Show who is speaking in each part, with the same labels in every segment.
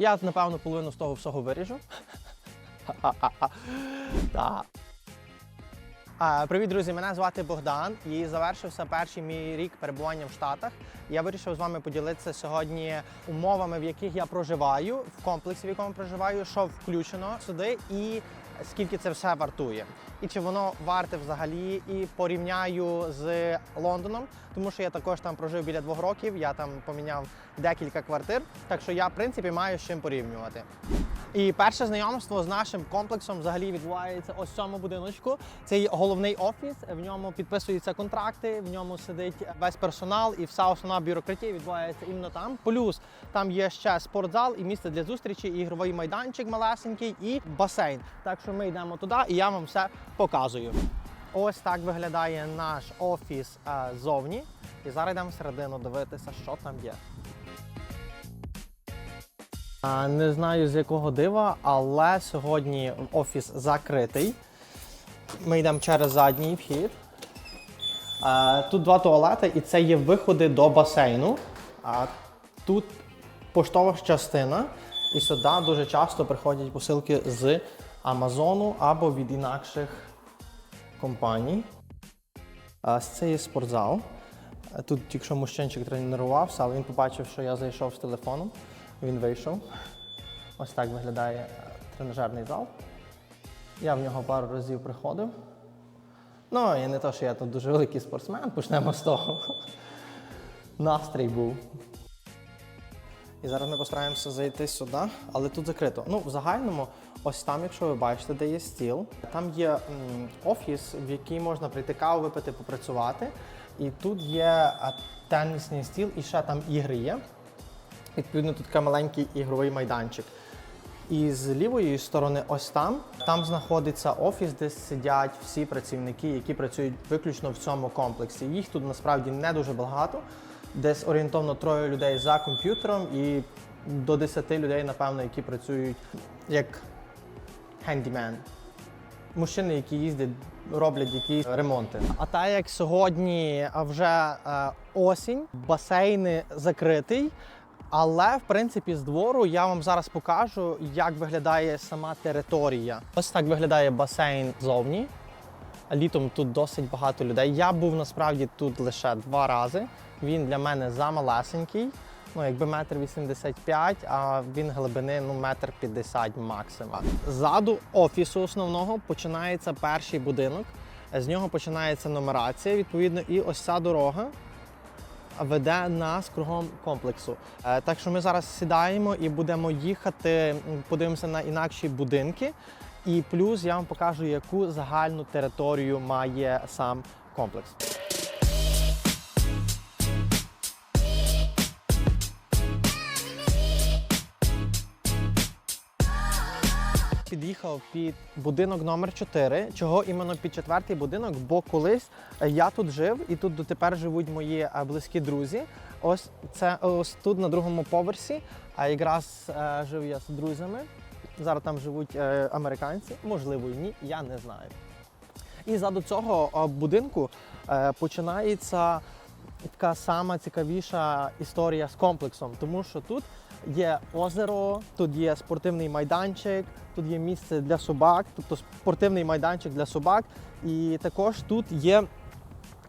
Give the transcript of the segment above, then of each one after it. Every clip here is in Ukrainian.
Speaker 1: Я, напевно, половину з того всього виріжу. Привіт, друзі! Мене звати Богдан і завершився перший мій рік перебування в Штатах. Я вирішив з вами поділитися сьогодні умовами, в яких я проживаю, в комплексі, в якому проживаю, що включено сюди, і скільки це все вартує. І чи воно варте взагалі, і порівняю з Лондоном, тому що я також там прожив біля двох років. Я там поміняв декілька квартир, так що я в принципі маю з чим порівнювати. І перше знайомство з нашим комплексом взагалі відбувається ось цьому будиночку. Це головний офіс. В ньому підписуються контракти, в ньому сидить весь персонал і вся основна бюрократія відбувається іменно там. Плюс там є ще спортзал і місце для зустрічі, і ігровий майданчик малесенький, і басейн. Так що ми йдемо туди, і я вам все показую. Ось так виглядає наш офіс а, ззовні. І зараз йдемо всередину дивитися, що там є. А, Не знаю з якого дива, але сьогодні офіс закритий. Ми йдемо через задній вхід. А, Тут два туалети, і це є виходи до басейну. А тут поштова частина, і сюди дуже часто приходять посилки з Амазону або від інакших компаній. А, Це є спортзал. Тут тільки що мужчинчик тренувався, але він побачив, що я зайшов з телефоном. Він вийшов. Ось так виглядає е, тренажерний зал. Я в нього пару разів приходив. Ну, і не то, що я тут дуже великий спортсмен, почнемо з того. Настрій був. І зараз ми постараємося зайти сюди, але тут закрито. Ну, в загальному, ось там, якщо ви бачите, де є стіл, там є м, офіс, в який можна прийти каву випити, попрацювати. І тут є е, тенісний стіл, і ще там ігри є. Відповідно, тут такий маленький ігровий майданчик. І з лівої сторони, ось там, там знаходиться офіс, де сидять всі працівники, які працюють виключно в цьому комплексі. Їх тут насправді не дуже багато. Десь орієнтовно троє людей за комп'ютером і до 10 людей, напевно, які працюють як хендімен. Мужчини, які їздять, роблять якісь ремонти. А так як сьогодні вже е, осінь, басейни закритий. Але в принципі з двору я вам зараз покажу, як виглядає сама територія. Ось так виглядає басейн зовні. Літом тут досить багато людей. Я був насправді тут лише два рази. Він для мене замалесенький. Ну, якби метр вісімдесят п'ять, а він глибини ну, метр п'ятдесят максимум. Ззаду офісу основного починається перший будинок. З нього починається нумерація, відповідно, і ось ця дорога веде нас кругом комплексу. Е, Так що ми зараз сідаємо і будемо їхати, подивимося на інакші будинки. І плюс я вам покажу, яку загальну територію має сам комплекс. Під'їхав під будинок номер 4 Чого іменно під четвертий будинок? Бо колись е, я тут жив, і тут дотепер живуть мої е, близькі друзі. Ось це ось тут на другому поверсі. А якраз е, жив я з друзями. Зараз там живуть е, американці, можливо, і ні, я не знаю. І ззаду цього е, будинку починається така сама цікавіша історія з комплексом, тому що тут є озеро, тут є спортивний майданчик, тут є місце для собак, тобто спортивний майданчик для собак, і також тут є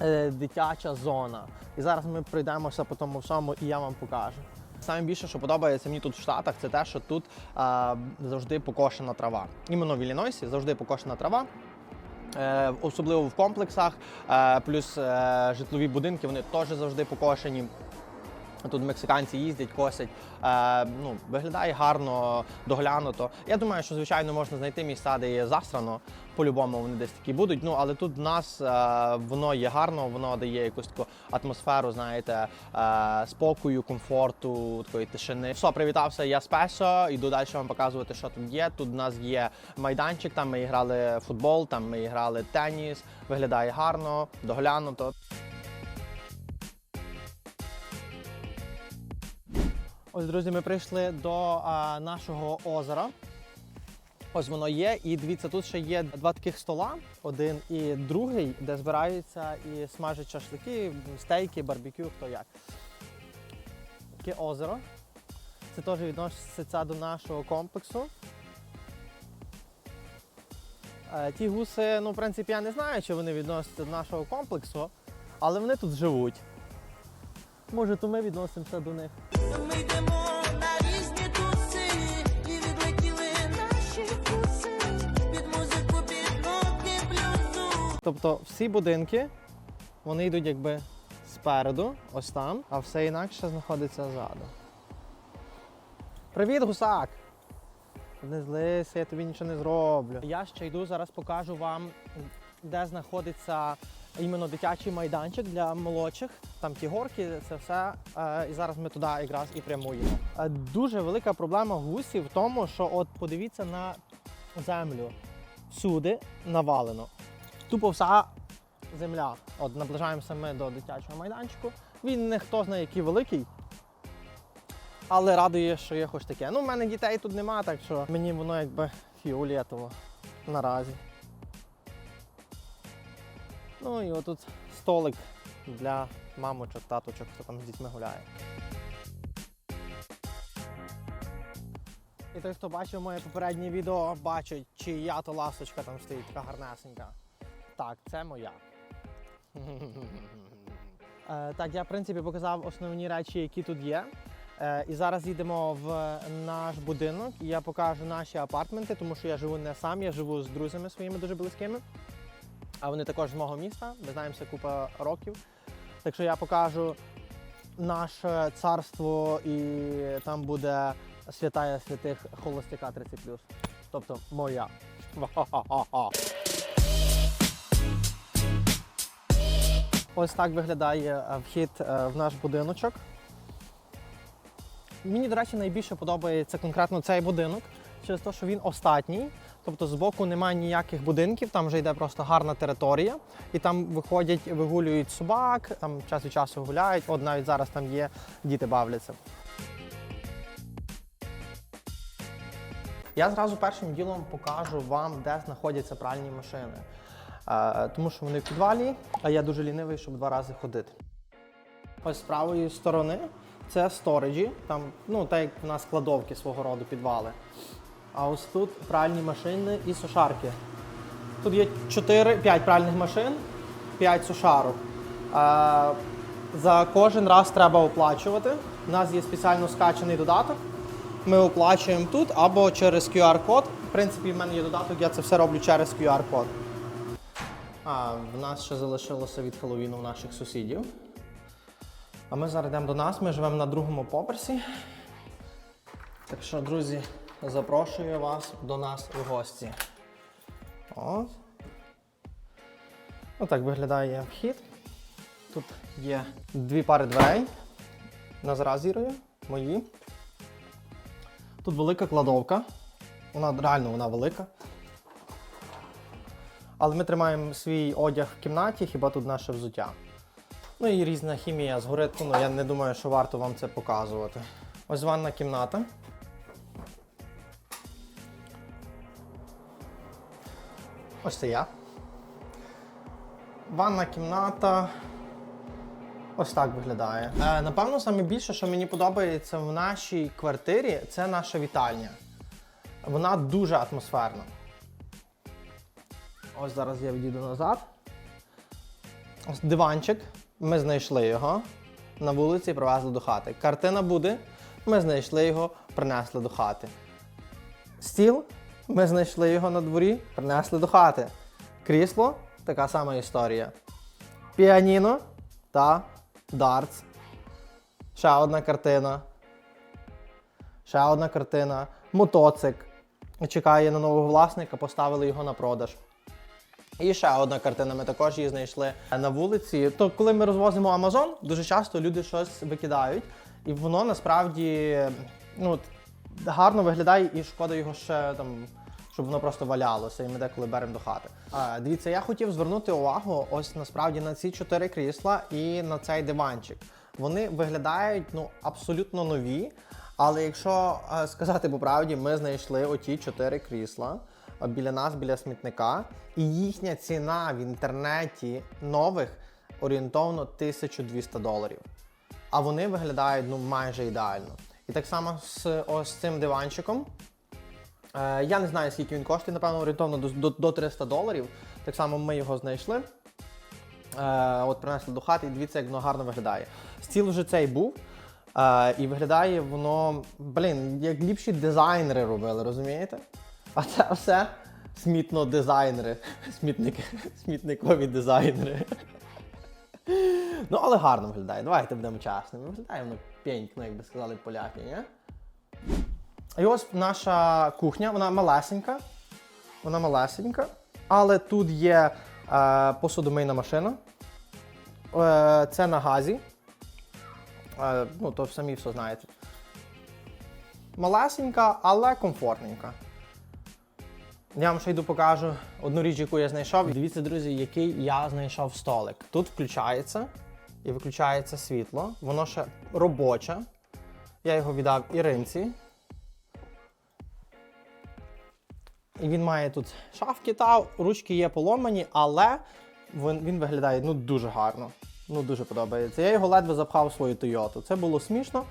Speaker 1: е, дитяча зона. І зараз ми пройдемося по тому всьому, і я вам покажу. Саме більше, що подобається мені тут в Штатах, це те, що тут е, завжди покошена трава. Іменно в Іллінойсі завжди покошена трава. Е, особливо в комплексах, е, плюс е, житлові будинки, вони теж завжди покошені. Тут мексиканці їздять, косять. Е, ну, виглядає гарно, доглянуто. Я думаю, що звичайно можна знайти місця, де є засрано. По-любому вони десь такі будуть. Ну але тут в нас е, воно є гарно, воно дає якусь таку атмосферу, знаєте, е, спокою, комфорту, такої тишини. Все, привітався я з Песо, іду далі вам показувати, що тут є. Тут в нас є майданчик, там ми грали футбол, там ми грали теніс. Виглядає гарно, доглянуто. Ось, друзі, ми прийшли до а, нашого озера. Ось воно є. І дивіться, тут ще є два таких стола: один і другий, де збираються і смажать шашлики, стейки, барбекю, хто як. Таке озеро. Це теж відносяться до нашого комплексу. Е, Ті гуси, ну, в принципі, я не знаю, чи вони відносяться до нашого комплексу, але вони тут живуть. Може, то ми відносимося до них.
Speaker 2: Ми йдемо на різні туси, і відлетіли наші вкуси, під музику, під блюзу.
Speaker 1: Тобто всі будинки вони йдуть якби спереду, ось там, а все інакше знаходиться ззаду. Привіт, гусак! Не злися, я тобі нічого не зроблю. Я ще йду, зараз покажу вам, де знаходиться іменно дитячий майданчик для молодших. Там ті горки, це все. Е, І зараз ми туди якраз і прямуємо. Е, Дуже велика проблема гусів в тому, що от подивіться на землю. Всюди навалено. Тупо вся земля. От наближаємося ми до дитячого майданчику. Він не хто знає який великий. Але радує, що є хоч таке. Ну, в мене дітей тут нема, так що мені воно якби фіолетово наразі. Ну і отут столик для мамочок, таточок, хто там з дітьми гуляє. І той, хто бачив моє попереднє відео, бачить, чия то ласточка там стоїть, така гарнесенька. Так, це моя. Е, Так, я в принципі показав основні речі, які тут є. Е, І зараз їдемо в наш будинок. і Я покажу наші апартменти, тому що я живу не сам, я живу з друзями своїми дуже близькими. А вони також з мого міста. Ми знаємося купа років. Так що я покажу наше царство, і там буде святая святих холостяка 30 Тобто моя. Ось так виглядає е, вхід е, в наш будиночок. Мені, до речі, найбільше подобається конкретно цей будинок через те, що він остатній. Тобто збоку немає ніяких будинків, там вже йде просто гарна територія. І там виходять, вигулюють собак, там час від часу гуляють. От навіть зараз там є, діти бавляться. Я зразу першим ділом покажу вам, де знаходяться пральні машини. Е, тому що вони в підвалі, а я дуже лінивий, щоб два рази ходити. Ось з правої сторони це сториджі, там, ну, так як в нас кладовки свого роду підвали. А ось тут пральні машини і сушарки. Тут є 4, 5 пральних машин, 5 сушарок. Е, за кожен раз треба оплачувати. У нас є спеціально скачаний додаток. Ми оплачуємо тут або через QR-код. В принципі, в мене є додаток, я це все роблю через QR-код. А, в нас ще залишилося від Хеллоуіну в наших сусідів. А ми зараз йдемо до нас, ми живемо на другому поверсі. Так що, друзі, запрошую вас до нас в гості. От. Отак виглядає вхід. Тут є дві пари дверей. На зірою, мої. Тут велика кладовка. Вона реально вона велика. Але ми тримаємо свій одяг в кімнаті, хіба тут наше взуття. Ну і різна хімія згори, ну я не думаю, що варто вам це показувати. Ось ванна кімната. Ось це я. Ванна кімната. Ось так виглядає. Е, напевно, саме більше, що мені подобається в нашій квартирі, це наша вітальня. Вона дуже атмосферна. Ось зараз я відійду назад. Ось диванчик. Ми знайшли його на вулиці і привезли до хати. Картина буде. Ми знайшли його, принесли до хати. Стіл. Ми знайшли його на дворі, принесли до хати. Крісло така сама історія. Піаніно та дартс. Ще одна картина. Ще одна картина. Мотоцик. Чекає на нового власника, поставили його на продаж. І ще одна картина, ми також її знайшли на вулиці. То коли ми розвозимо Amazon, дуже часто люди щось викидають, і воно насправді ну, гарно виглядає і шкода його ще там. Щоб воно просто валялося, і ми деколи беремо до хати. А, дивіться, я хотів звернути увагу ось насправді на ці чотири крісла і на цей диванчик. Вони виглядають ну абсолютно нові. Але якщо е, сказати по правді, ми знайшли оті чотири крісла е, біля нас, біля смітника, і їхня ціна в інтернеті нових орієнтовно 1200 доларів. А вони виглядають ну майже ідеально. І так само з ось цим диванчиком. Е, я не знаю, скільки він коштує, напевно, орієнтовно до, до, до 300 доларів. Так само ми його знайшли. Е, от принесли до хати і дивіться, як воно гарно виглядає. Стіл вже цей був. Е, і виглядає воно, блін, як ліпші дизайнери робили, розумієте? А це все смітно дизайнери. Смітники, смітникові дизайнери. Ну, але гарно виглядає. Давайте будемо чесними. Виглядає воно пенькно, як би сказали поляки, ні? І ось наша кухня, вона малесенька. Вона малесенька. Але тут є е, посудомийна машина. Е, це на газі. Е, ну, то самі все знаєте. Малесенька, але комфортненька. Я вам ще йду покажу одну річ, яку я знайшов. Дивіться, друзі, який я знайшов столик. Тут включається і виключається світло. Воно ще робоче. Я його віддав Іринці. Він має тут шафки та ручки є поломані, але він, він виглядає ну, дуже гарно. Ну, дуже подобається. Я його ледве запхав в свою Тойоту. Це було смішно,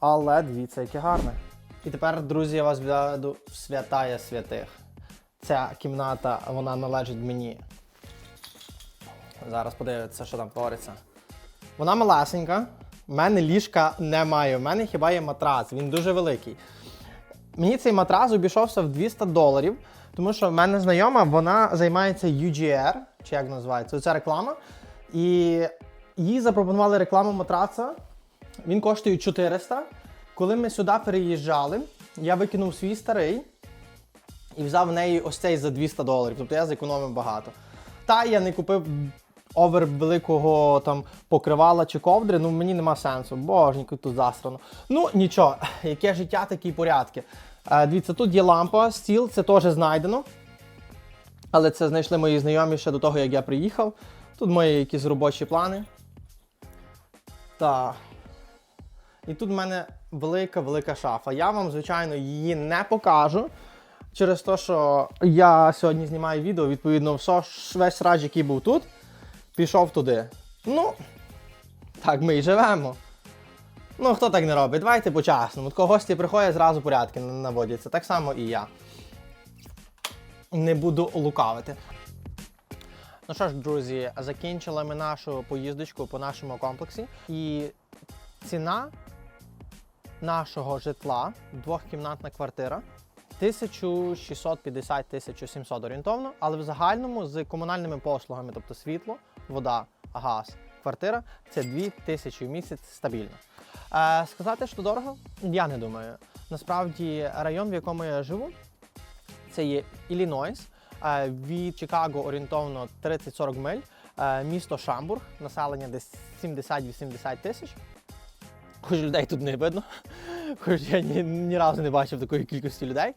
Speaker 1: але дивіться, яке гарне. І тепер, друзі, я вас відведу в святая святих. Ця кімната, вона належить мені. Зараз подивитися, що там твориться. Вона малесенька. У мене ліжка немає. У мене хіба є матрац. Він дуже великий. Мені цей матрас обійшовся в 200 доларів, тому що в мене знайома, вона займається UGR, чи як називається, це реклама. І їй запропонували рекламу матраца. Він коштує 400. Коли ми сюди переїжджали, я викинув свій старий і взяв в неї ось цей за 200 доларів. Тобто я зекономив багато. Та я не купив овер великого там покривала чи ковдри, ну мені нема сенсу. Боженько, тут засрано. Ну нічого, яке життя, такі порядки. Е, дивіться, тут є лампа, стіл, це теж знайдено. Але це знайшли мої знайомі ще до того, як я приїхав. Тут мої якісь робочі плани. Так. І тут в мене велика-велика шафа. Я вам, звичайно, її не покажу. Через те, що я сьогодні знімаю відео, відповідно, все, весь срач, який був тут, пішов туди. Ну, так ми і живемо. Ну, хто так не робить? Давайте по-чесному. От Коли гості приходять, зразу порядки наводяться. Так само і я. Не буду лукавити. Ну що ж, друзі, закінчили ми нашу поїздочку по нашому комплексі. І ціна нашого житла, двохкімнатна квартира, 1650-1700 орієнтовно, але в загальному з комунальними послугами, тобто світло, вода, газ, квартира, це 2000 в місяць стабільно. Е, сказати, що дорого, я не думаю. Насправді, район, в якому я живу, це є Іллінойс. Е, Від Чикаго орієнтовно 30-40 миль. Е, Місто Шамбург, населення десь 70-80 тисяч. Хоч людей тут не видно, хоч я ні, ні разу не бачив такої кількості людей.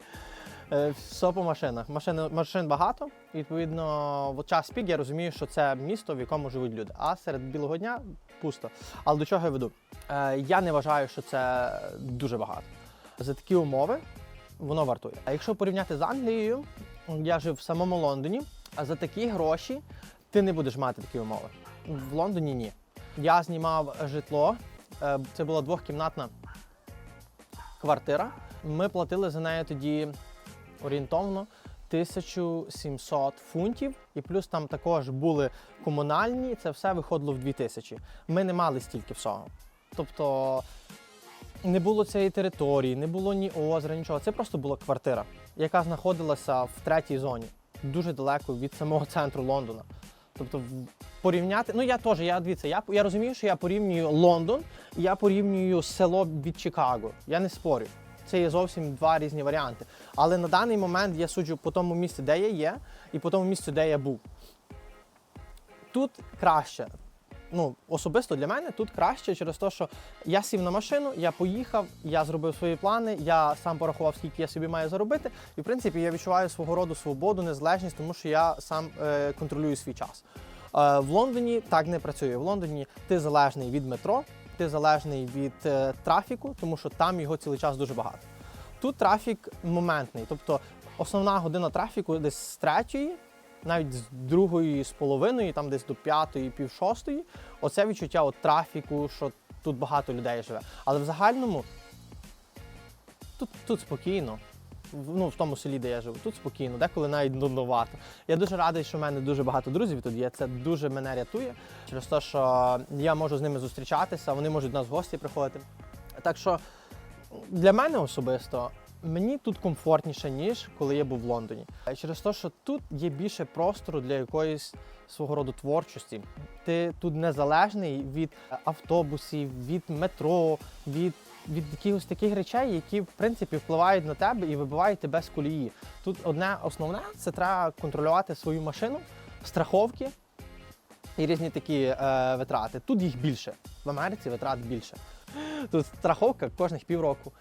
Speaker 1: Е, Все по машинах. Машин, машин багато. І, відповідно, в час пік я розумію, що це місто, в якому живуть люди. А серед білого дня пусто. Але до чого я веду? Е, Я не вважаю, що це дуже багато. За такі умови воно вартує. А якщо порівняти з Англією, я жив в самому Лондоні, а за такі гроші ти не будеш мати такі умови. В Лондоні ні. Я знімав житло, е, це була двохкімнатна квартира. Ми платили за неї тоді орієнтовно 1700 фунтів, і плюс там також були комунальні, це все виходило в 2000. Ми не мали стільки всього. Тобто не було цієї території, не було ні озера, нічого. Це просто була квартира, яка знаходилася в третій зоні, дуже далеко від самого центру Лондона. Тобто порівняти, ну я теж, я дивіться, я, я розумію, що я порівнюю Лондон, я порівнюю село від Чикаго. Я не спорю. Це є зовсім два різні варіанти. Але на даний момент я суджу по тому місці, де я є, і по тому місці, де я був. Тут краще. Ну, особисто для мене тут краще через те, що я сів на машину, я поїхав, я зробив свої плани, я сам порахував, скільки я собі маю заробити. І в принципі я відчуваю свого роду свободу, незалежність, тому що я сам е, контролюю свій час. Е, в Лондоні так не працює. В Лондоні ти залежний від метро, ти залежний від е, трафіку, тому що там його цілий час дуже багато. Тут трафік моментний, тобто основна година трафіку десь з третьої, навіть з другої з половиною, там десь до п'ятої, пів шостої. Оце відчуття от трафіку, що тут багато людей живе. Але в загальному тут спокійно. Ну, в тому селі, де я живу, тут спокійно, деколи навіть нудновато. Я дуже радий, що в мене дуже багато друзів тут є. Це дуже мене рятує через те, що я можу з ними зустрічатися, вони можуть до нас в гості приходити. Так що для мене особисто мені тут комфортніше, ніж коли я був в Лондоні. Через те, що тут є більше простору для якоїсь свого роду творчості. Ти тут незалежний від автобусів, від метро, від, від якихось таких речей, які в принципі впливають на тебе і вибивають тебе з колії. Тут одне основне це треба контролювати свою машину, страховки і різні такі е, витрати. Тут їх більше. В Америці витрат більше. Тут страховка кожних півроку,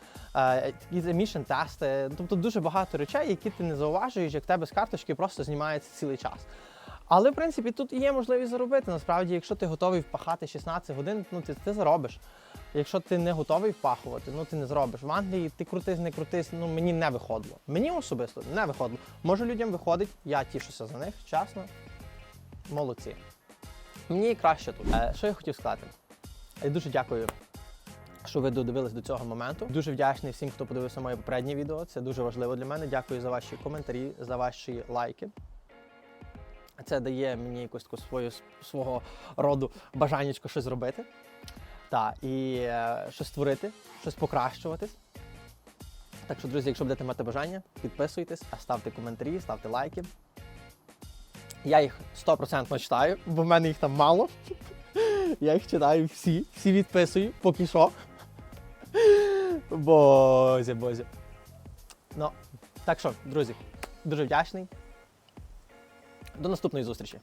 Speaker 1: емішн тести. Тобто дуже багато речей, які ти не зауважуєш, як тебе з карточки просто знімається цілий час. Але в принципі тут є можливість заробити. Насправді, якщо ти готовий впахати 16 годин, ну ти, ти заробиш. Якщо ти не готовий впахувати, ну ти не зробиш. В Англії ти крутись, не крутись, ну мені не виходило. Мені особисто не виходило. Може людям виходить, я тішуся за них, чесно. Молодці. Мені краще тут. Е, що я хотів сказати? Я дуже дякую, що ви додивились до цього моменту. Дуже вдячний всім, хто подивився моє попереднє відео. Це дуже важливо для мене. Дякую за ваші коментарі, за ваші лайки. Це дає мені якусь таку свою свого роду бажаннячко щось зробити. Так, і е, щось створити, щось покращуватись. Так що, друзі, якщо будете мати бажання, підписуйтесь, ставте коментарі, ставте лайки. Я їх 100% читаю, бо в мене їх там мало. Я їх читаю всі, всі відписую, поки що. Бозя, бозя. Ну, так що, друзі, дуже вдячний. До наступної зустрічі.